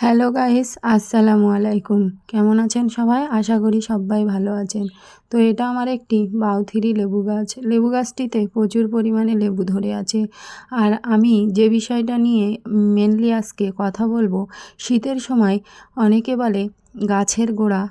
Hello guys, আসসালামু আলাইকুম। কেমন আছেন সবাই? আশা করি সবাই ভালো আছেন। তো এটা আমার একটি বাউথিরি লেবু গাছ। লেবু গাছটিতে প্রচুর পরিমাণে লেবু ধরে আছে। আর আমি যে বিষয়টা নিয়ে মেনলি আজকে কথা বলব, শীতের সময় অনেকে বলে গাছের গোড়া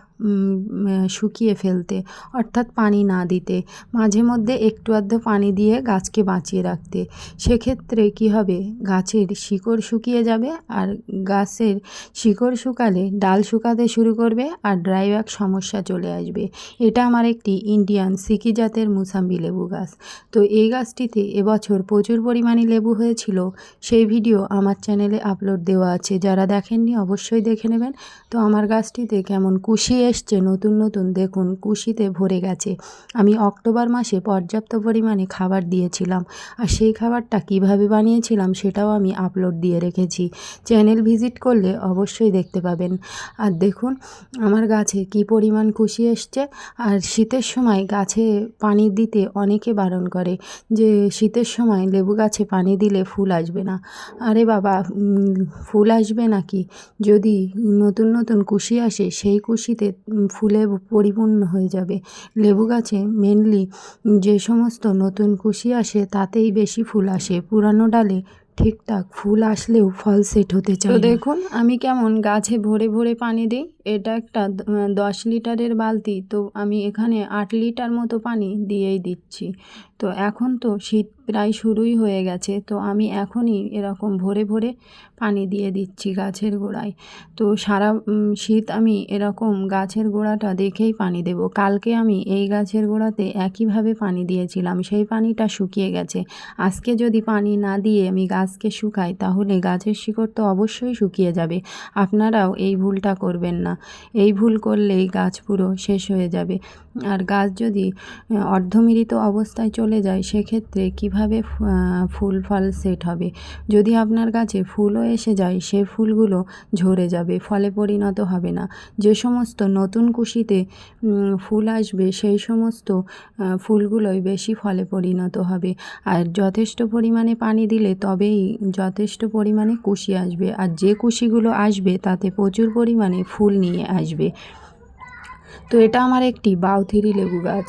শুকিয়ে ফেলতে, অর্থাৎ পানি না দিতে, মাঝে মধ্যে একটু আধটু পানি দিয়ে গাছকে বাঁচিয়ে রাখতে। সেক্ষেত্রে কি হবে? গাছের শিকড় শুকিয়ে যাবে আর গাছের শিকড় শুকালে ডাল শুকাতে শুরু করবে আর ড্রাইব্যাক সমস্যা চলে আসবে। এটা আমার একটি ইন্ডিয়ান সিকি জাতের মুসাম্বি লেবু গাছ। তো এই গাছটিতে এবছর প্রচুর পরিমাণে লেবু হয়েছিল। সেই ভিডিও আমার চ্যানেলে আপলোড দেওয়া আছে। যারা দেখেননি অবশ্যই দেখে নেবেন। তো আমার গাছটিতে কেমন কুশি এসছে, নতুন নতুন দেখুন, কুশিতে ভরে গেছে। আমি অক্টোবর মাসে পর্যাপ্ত পরিমাণে খাবার দিয়েছিলাম। আর সেই খাবারটা কীভাবে বানিয়েছিলাম সেটাও আমি আপলোড দিয়ে রেখেছি। চ্যানেল ভিজিট করলে অবশ্যই দেখতে পাবেন। আর দেখুন, আমার গাছে কি পরিমাণ কুশি এসছে। আর শীতের সময় গাছে পানি দিতে অনেকে বারণ করে যে শীতের সময় লেবু গাছে পানি দিলে ফুল আসবে না। আরে বাবা ফুল আসবে নাকি? যদি নতুন নতুন কুশি আসে, সেই কুশিতে ফুলে পরিপূর্ণ হয়ে যাবে। লেবু গাছে মেনলি যে সমস্ত নতুন কুশি আসে তাতেই বেশি ফুল আসে। পুরানো ডালে ঠিকঠাক ফুল আসলেও ফল সেট হতে চায় তো দেখুন আমি কেমন গাছে ভরে ভরে পানি দিই। এটা একটা দশ লিটারের বালতি তো আমি এখানে আট লিটার মতো পানি দিয়েই দিচ্ছি। তো এখন তো শীত প্রায় শুরুই হয়ে গেছে তো আমি এখনই এরকম ভরে ভরে পানি দিয়ে দিচ্ছি গাছের গোড়ায়। তো সারা শীত আমি এরকম গাছের গোড়াটা দেখেই পানি দেব। কালকে আমি এই গাছের গোড়াতে একইভাবে পানি দিয়েছিলাম, সেই পানিটা শুকিয়ে গেছে। আজকে যদি পানি না দিয়ে আমি গাছকে শুকাই, তাহলে গাছের শিকড় তো অবশ্যই শুকিয়ে যাবে। আপনারাও এই ভুলটা করবেন না। এই ভুল করলেই গাছ পুরো শেষ হয়ে যাবে। আর গাছ যদি আহ, অর্ধমৃত অবস্থায় চলে যায় সেক্ষেত্রে কীভাবে ফুল ফল সেট হবে? যদি আপনার গাছে ফুলও এসে যায় সে ফুলগুলো ঝরে যাবে ফলে পরিণত হবে না। যে সমস্ত নতুন কুশিতে ফুল আসবে সেই সমস্ত ফুলগুলোই বেশি ফলে পরিণত হবে। আর যথেষ্ট পরিমাণে পানি দিলে তবেই যথেষ্ট পরিমাণে কুশি আসবে। আর যে কুশিগুলো আসবে তাতে প্রচুর পরিমাণে ফুল নিয়ে আসবে। তো এটা আমার একটি বাউথিরি লেবু গাছ।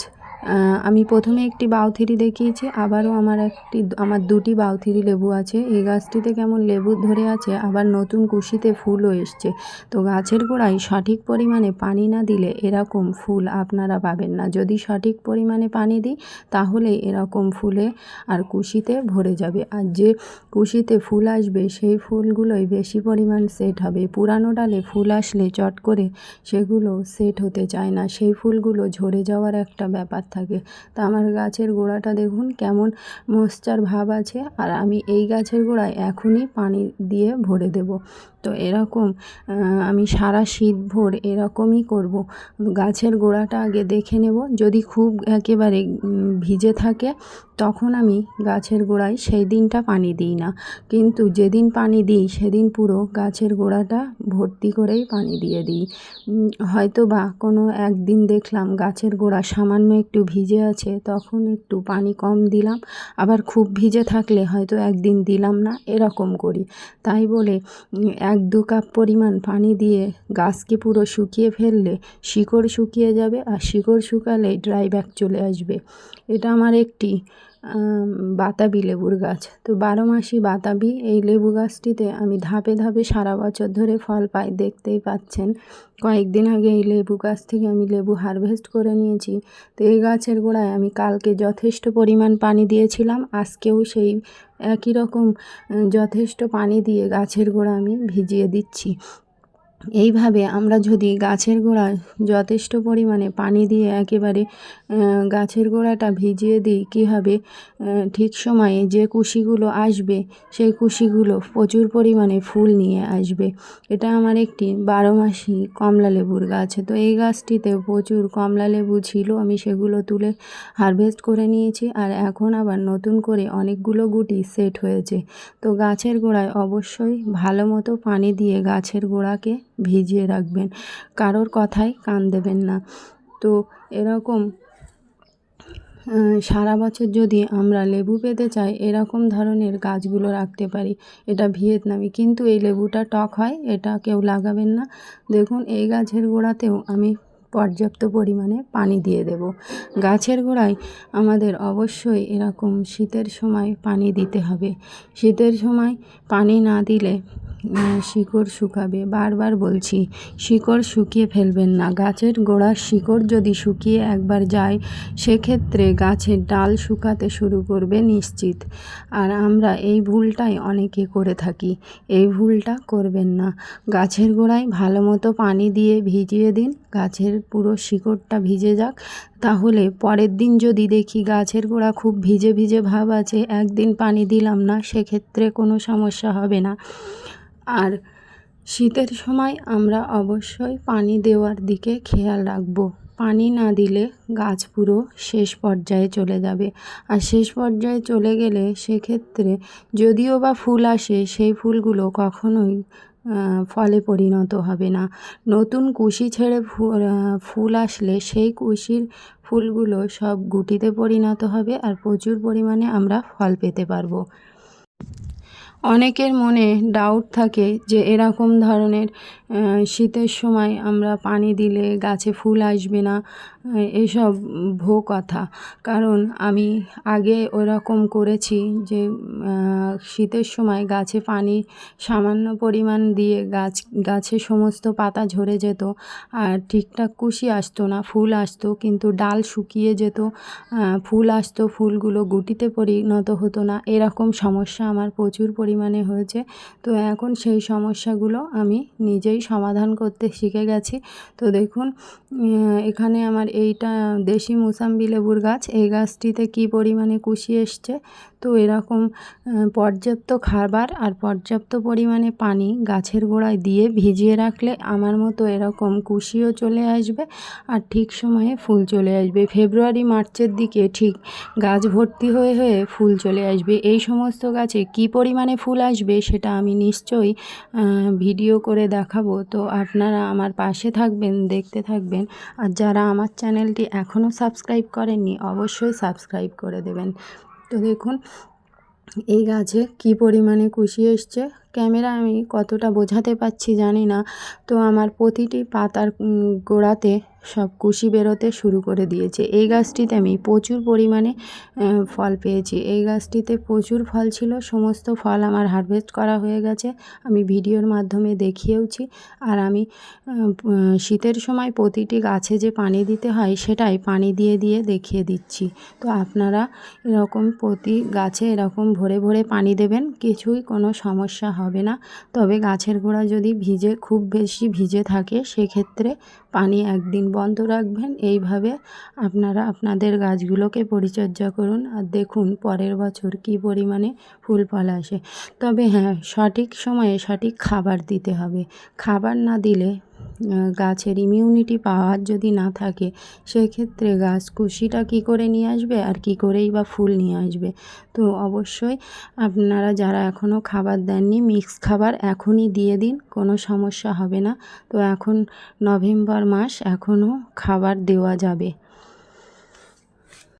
আমি প্রথমে একটি বাউথিরি দেখিয়েছি, আবারও আমার একটি আমার দুটি বাউথিরি লেবু আছে। এই গাছটিতে কেমন লেবু ধরে আছে, আবার নতুন কুশিতে ফুলও এসছে। তো গাছের গোড়ায় সঠিক পরিমাণে পানি না দিলে এরকম ফুল আপনারা পাবেন না। যদি সঠিক পরিমাণে পানি দিই, তাহলে এরকম ফুলে আর কুশিতে ভরে যাবে। আর যে কুশিতে ফুল আসবে, সেই ফুলগুলোই বেশি পরিমাণ সেট হবে। পুরানো ডালে ফুল আসলে চট করে সেগুলো সেট হতে চায় না। সেই ফুলগুলো ঝরে যাওয়ার একটা ব্যাপার থাকে। তা আমার গাছের গোড়াটা দেখুন কেমন মশ্চার ভাব আছে। আর আমি এই গাছের গোড়ায় এখনই পানি দিয়ে ভরে দেব। তো এরকম আমি সারা শীত ভোর এরকমই করব। গাছের গোড়াটা আগে দেখে নেব। যদি খুব একেবারে ভিজে থাকে, তখন আমি গাছের গোড়ায় সেই দিনটা পানি দিই না। কিন্তু যেদিন পানি দিই, সেদিন পুরো গাছের গোড়াটা ভর্তি করেই পানি দিয়ে দিই। হয়তো বা কোনো একদিন দেখলাম গাছের গোড়া সামান্য একটু ভিজে আছে, তখন একটু পানি কম দিলাম। আবার খুব ভিজে থাকলে হয়তো একদিন দিলাম না, এরকম করি। তাই বলে এক দু কাপ পরিমাণ পানি দিয়ে গাছকে পুরো শুকিয়ে ফেললে শিকড় শুকিয়ে যাবে, আর শিকড় শুকালে ড্রাই ব্যাগ চলে আসবে। এটা আমার একটি বাতাবি লেবুর গাছ। তো বারো মাসি বাতাবি। এই লেবু গাছটিতে আমি ধাপে ধাপে সারা বছর ধরে ফল পাই, দেখতেই পাচ্ছেন। কয়েকদিন আগে এই লেবু গাছ থেকে আমি লেবু হারভেস্ট করে নিয়েছি। তো এই গাছের গোড়ায় আমি কালকে যথেষ্ট পরিমাণ পানি দিয়েছিলাম। আজকেও সেই একই রকম যথেষ্ট পানি দিয়ে গাছের গোড়া আমি ভিজিয়ে দিচ্ছি। এইভাবে আমরা যদি গাছের গোড়ায় যথেষ্ট পরিমাণে পানি দিয়ে একেবারে গাছের গোড়াটা ভিজিয়ে দিই, কী হবে? ঠিক সময়ে যে কুশিগুলো আসবে, সেই কুশিগুলো প্রচুর পরিমাণে ফুল নিয়ে আসবে। এটা আমার একটি বারো মাসি কমলা লেবুর গাছ। তো এই গাছটিতে প্রচুর কমলা লেবু ছিল, আমি সেগুলো তুলে হারভেস্ট করে নিয়েছি আর এখন আবার নতুন করে অনেকগুলো গুটি সেট হয়েছে। তো গাছের গোড়ায় অবশ্যই ভালো মতো পানি দিয়ে গাছের গোড়াকে ভিজিয়ে রাখবেন। কারোর কথায় কান দেবেন না। তো এরকম সারা বছর যদি আমরা লেবু পেতে চাই, এরকম ধরনের গাছগুলো রাখতে পারি। এটা ভিয়েতনামি। কিন্তু এই লেবুটা টক হয়, এটা কেউ লাগাবেন না। দেখুন, এই গাছের গোড়াতেও আমি পর্যাপ্ত পরিমাণে পানি দিয়ে দেব। গাছের গোড়ায় আমাদের অবশ্যই এরকম শীতের সময় পানি দিতে হবে। শীতের সময় পানি না দিলে শিকড় শুকাবে। বারবার বলছি, শিকড় শুকিয়ে ফেলবেন না। গাছের গোড়ার শিকড় যদি শুকিয়ে একবার যায়, সেক্ষেত্রে গাছের ডাল শুকাতে শুরু করবে নিশ্চিত। আর আমরা এই ভুলটাই অনেকে করে থাকি। এই ভুলটা করবেন না। গাছের গোড়ায় ভালো মতো পানি দিয়ে ভিজিয়ে দিন। গাছের পুরো শিকড়টা ভিজে যাক। তাহলে পরের দিন যদি দেখি গাছের গোড়া খুব ভিজে ভিজে ভাব আছে, একদিন পানি দিলাম না, সেক্ষেত্রে কোনো সমস্যা হবে না। আর শীতের সময় আমরা অবশ্যই পানি দেওয়ার দিকে খেয়াল রাখব। পানি না দিলে গাছ পুরো শেষ পর্যায়ে চলে যাবে। আর শেষ পর্যায়ে চলে গেলে সেক্ষেত্রে যদিও বা ফুল আসে, সেই ফুলগুলো কখনোই ফলে পরিণত হবে না। নতুন কুশি ছেড়ে ফুল আসলে সেই কুশির ফুলগুলো সব গুটিতে পরিণত হবে আর প্রচুর পরিমাণে আমরা ফল পেতে পারব। অনেকের মনে ডাউট থাকে যে এরকম ধরনের শীতের সময় আমরা পানি দিলে গাছে ফুল আসবে না এসব ভো কথা। কারণ আমি আগে ওরকম করেছি যে শীতের সময় গাছে পানি সামান্য পরিমাণ দিয়ে গাছ, গাছে সমস্ত পাতা ঝরে যেত আর ঠিকঠাক কুশি আসতো না, ফুল আসতো, কিন্তু ডাল শুকিয়ে যেত ফুল আসতো, ফুলগুলো গুটিতে পরিণত হতো না। এরকম সমস্যা আমার প্রচুর পরিমাণে হয়েছে। তো এখন সেই সমস্যাগুলো আমি নিজেই সমাধান করতে শিখে গেছি। তো দেখুন এখানে আমার এইটা দেশি মুসাম্বি লেবুর গাছ, এই গাছটিতে কি পরিমাণে কুশি এসছে? তো এরকম পর্যাপ্ত খাবার আর পর্যাপ্ত পরিমাণে পানি গাছের গোড়ায় দিয়ে ভিজিয়ে রাখলে আমার মতো এরকম কুশিও চলে আসবে আর ঠিক সময়ে ফুল চলে আসবে। ফেব্রুয়ারি, মার্চের দিকে ঠিক গাছ ভর্তি হয়ে হয়ে ফুল চলে আসবে। এই সমস্ত গাছে কি পরিমাণে ফুল আসবে সেটা আমি নিশ্চয়ই ভিডিও করে দেখাবো। তো আপনারা আমার পাশে থাকবেন, দেখতে থাকবেন আর যারা আমার চ্যানেলটি এখনও সাবস্ক্রাইব করেননি অবশ্যই সাবস্ক্রাইব করে দেবেন। তো দেখুন এই গাছে কি পরিমাণে কুশি এসছে? ক্যামেরা আমি কতটা বোঝাতে পারছি জানি না। তো আমার প্রতিটি পাতার গোড়াতে সব কুশি বেরোতে শুরু করে দিয়েছে। এই গাছটিতে আমি প্রচুর পরিমাণে ফল পেয়েছি। এই গাছটিতে প্রচুর ফল ছিল, সমস্ত ফল আমার হারভেস্ট করা হয়ে গেছে। আমি ভিডিওর মাধ্যমে দেখিয়েওছি। আর আমি শীতের সময় প্রতিটি গাছে যে পানি দিতে হয়, সেটাই পানি দিয়ে দিয়ে দেখিয়ে দিচ্ছি। তো আপনারা এরকম প্রতি গাছে এরকম ভরে ভরে পানি দেবেন, কিছুই কোনো সমস্যা হবে না। তবে গাছের গোড়া যদি ভিজে, খুব বেশি ভিজে থাকে, সেক্ষেত্রে পানি একদিন বন্ধ রাখবেন। এইভাবে আপনারা আপনাদের গাছগুলোকে পরিচর্যা করুন। আর দেখুন পরের বছর কি পরিমাণে ফুল ফল আসে। তবে হ্যাঁ সঠিক সময়ে সঠিক খাবার দিতে হবে। খাবার না দিলে গাছের ইমিউনিটি পাওয়ার যদি না থাকে, সেক্ষেত্রে গাছ কুশিটা কী করে নিয়ে আসবে আর কী করেই বা ফুল নিয়ে আসবে? তো অবশ্যই আপনারা যারা এখনও খাবার দেননি মিক্স খাবার এখনই দিয়ে দিন, কোনো সমস্যা হবে না। তো এখন নভেম্বর মাস এখনও খাবার দেওয়া যাবে।